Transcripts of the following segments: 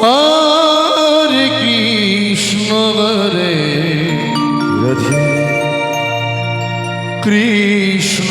হরে কৃষ্ণ হরে Radhe Krishna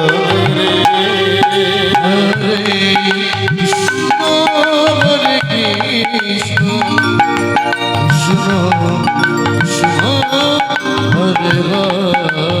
Hare Hare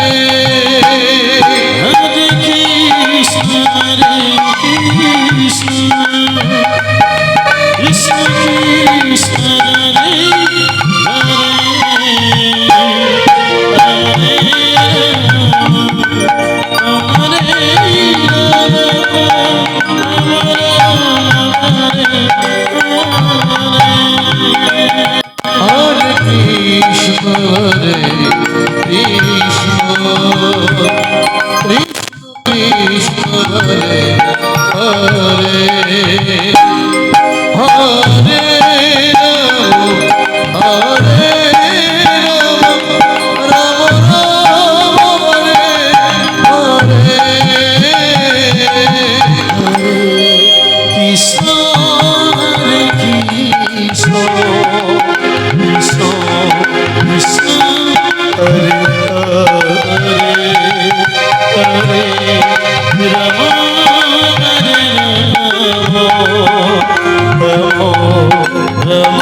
Hare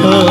Hare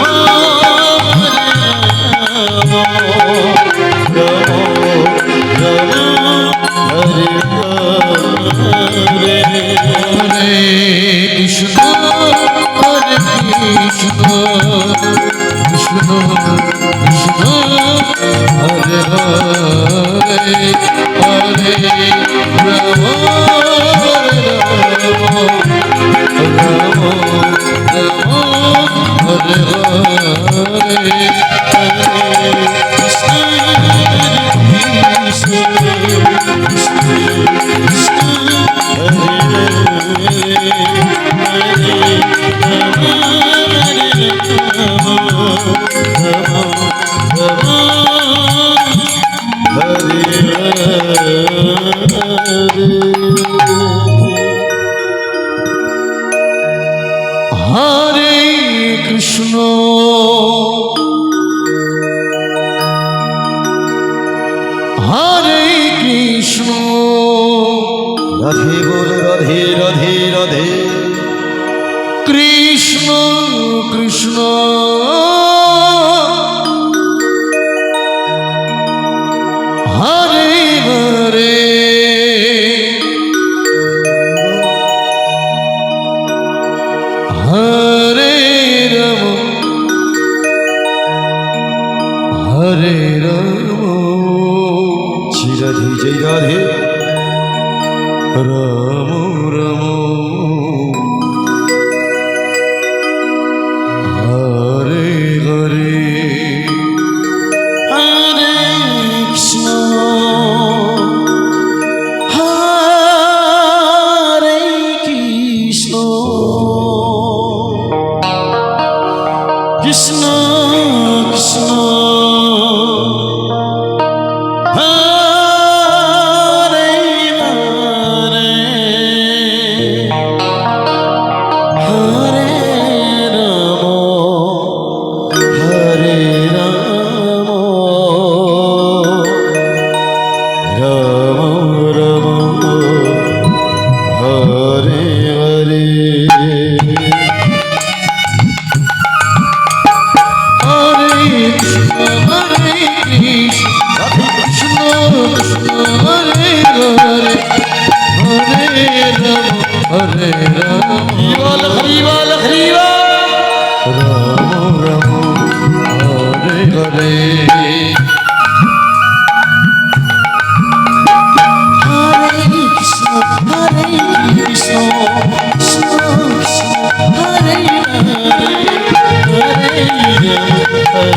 Radhe বল রাধে রাধে রাধে। কৃষ্ণ কৃষ্ণ। হরে হরে। হরে রম। হরে রম। শ্রী রাধে জয় Radhe. Ramu Ramu Oh.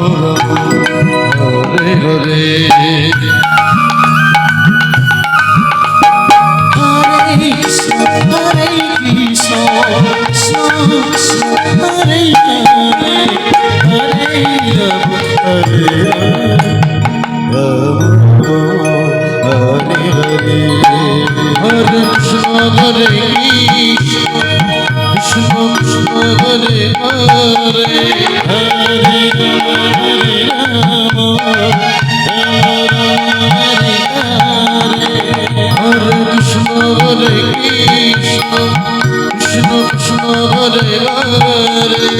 Hare Hare Hare Krishna Hare Krishna Hare Hare Hare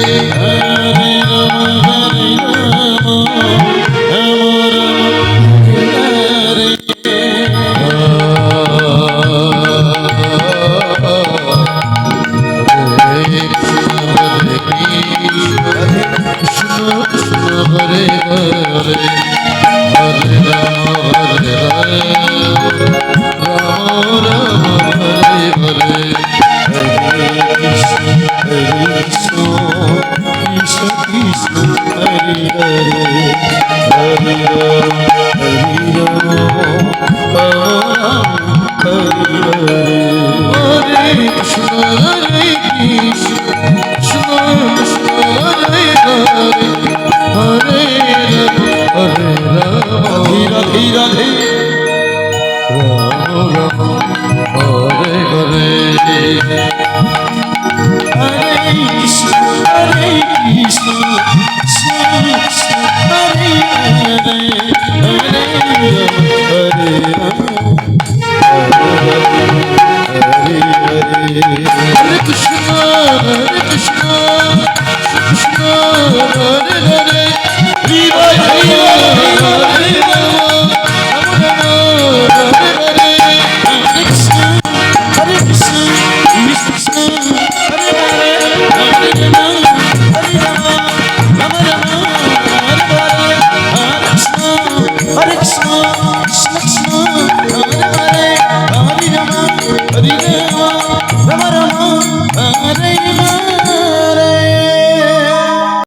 Rama Hare Hare Vishnu Hari Hari Hari Hari Hari Hari செய்தே